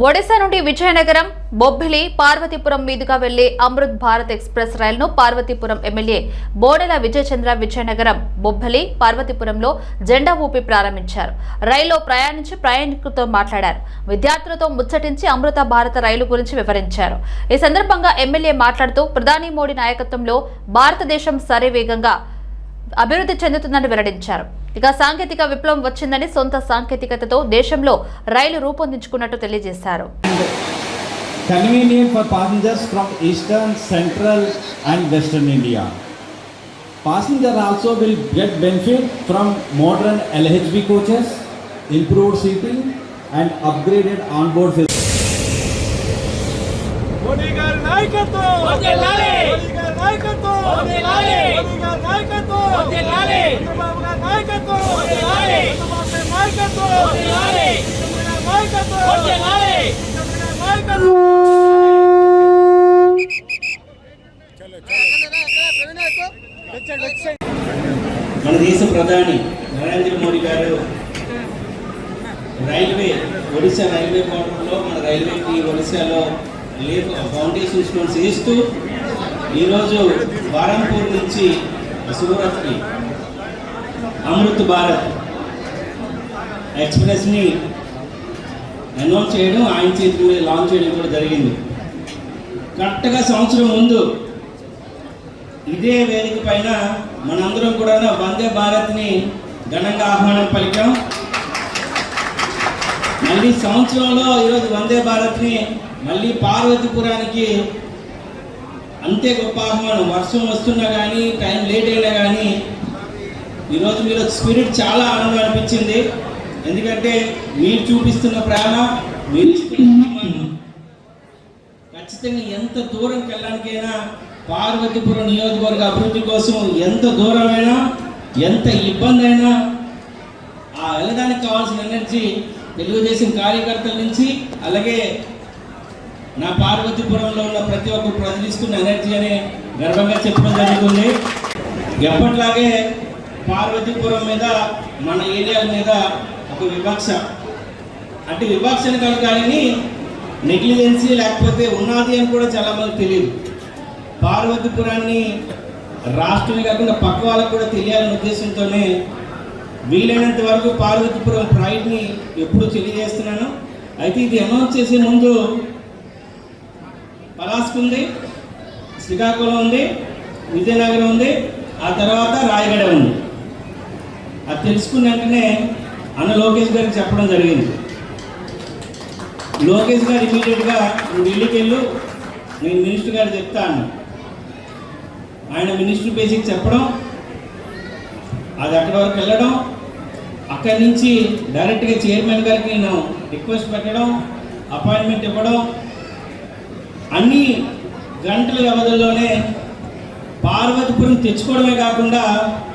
ఒడిశా నుండి విజయనగరం బొబ్బిలి పార్వతీపురం మీదుగా వెళ్ళే అమృత్ భారత్ ఎక్స్ప్రెస్ రైలును పార్వతీపురం ఎమ్మెల్యే బోడెల విజయచంద్ర విజయనగరం బొబ్బిలి పార్వతీపురంలో జెండా ఊపి ప్రారంభించారు. రైల్లో ప్రయాణించి ప్రయాణికులతో మాట్లాడారు. విద్యార్థులతో ముచ్చటించి అమృత భారత రైలు గురించి వివరించారు. ఈ సందర్భంగా ఎమ్మెల్యే మాట్లాడుతూ ప్రధాని మోడీ నాయకత్వంలో భారతదేశం సరివేగంగా అభివృద్ధి చెందుతుందని వెల్లడించారు. ఇక సాంకేతిక విప్లవం వచ్చిందని సొంత సాంకేతికతతో దేశంలో రైలు రూపొందించుకున్నట్టు తెలియజేశారు. Convenient for passengers from eastern central and western India passenger also will get benefit from modern LHB coaches improved seating and upgraded Modi గారి నాయకత్వం! మోడీ గారి నాయకత్వం! మోడీ గారి నాయకత్వం! చంద్రబాబు గారి నాయకత్వం నాయకత్వం నాయకత్వం మన దేశ ప్రధాని నరేంద్ర మోడీ గారు రైల్వే ఒడిశా రైల్వే బోర్డర్లో మన రైల్వేకి ఒడిశాలో లే ఫౌండేషన్ స్టోన్స్ ఇస్తూ ఈరోజు బారంపూర్ నుంచి సూరత్కి అమృత్ భారత్ ఎక్స్ప్రెస్ని అనౌన్స్ చేయడం ఆయన చేతి మీద లాంచ్ చేయడం కూడా జరిగింది. కరెక్ట్గా సంవత్సరం ముందు ఇదే వేదిక పైన మనందరం కూడా వందే భారత్ని ఘనంగా ఆహ్వానం పలికాం. మళ్ళీ సంవత్సరంలో ఈరోజు వందే భారత్ని మళ్ళీ పార్వతీపురానికి అంతే గొప్ప ఆహ్వానం. వర్షం వస్తున్నా కానీ టైం లేట్ అయినా కానీ ఈరోజు మీరు స్పిరిట్ చాలా ఆనందం అనిపించింది. ఎందుకంటే మీరు చూపిస్తున్న ప్రేమ మీరు ఖచ్చితంగా ఎంత దూరం వెళ్ళడానికైనా పార్వతీపురం నియోజకవర్గ అభివృద్ధి కోసం ఎంత దూరమైనా ఎంత ఇబ్బంది అయినా ఆ వెళ్ళడానికి కావాల్సిన ఎనర్జీ తెలుగుదేశం కార్యకర్తల నుంచి అలాగే నా పార్వతీపురంలో ఉన్న ప్రతి ఒక్క ప్రజలిస్తున్న ఎనర్జీ అని గర్వంగా చెప్పడం జరుగుతుంది. ఎప్పట్లాగే పార్వతీపురం మీద మన ఏరియాల మీద ఒక వివక్ష. అంటే వివక్షను కలగాలని నెగ్లిజెన్సీ లేకపోతే ఉన్నది అని కూడా చాలా మంది తెలియదు. పార్వతీపురాన్ని రాష్ట్రమే కాకుండా పక్క వాళ్ళకు కూడా తెలియాలనే ఉద్దేశంతోనే వీలైనంత వరకు పార్వతీపురం ప్రైడ్ని ఎప్పుడు తెలియజేస్తున్నాను. అయితే ఇది అనౌన్స్ చేసే ముందు పలాస్కు ఉంది శ్రీకాకుళం ఉంది విజయనగరం ఉంది ఆ తర్వాత రాయగడ ఉంది. అది తెలుసుకున్న వెంటనే అన్న లోకేష్ గారికి చెప్పడం జరిగింది. లోకేష్ గారు ఇమీడియట్గా నువ్వు ఢిల్లీకి వెళ్ళు నేను మినిస్టర్ గారు చెప్తాను ఆయన మినిస్టర్ బేసిక్ చెప్పడం అది అక్కడి వరకు వెళ్ళడం అక్కడి నుంచి డైరెక్ట్గా చైర్మన్ గారికి నేను రిక్వెస్ట్ పెట్టడం అపాయింట్మెంట్ ఇవ్వడం అన్ని గంటల వ్యవధిలోనే పార్వతీపురం తెచ్చుకోవడమే కాకుండా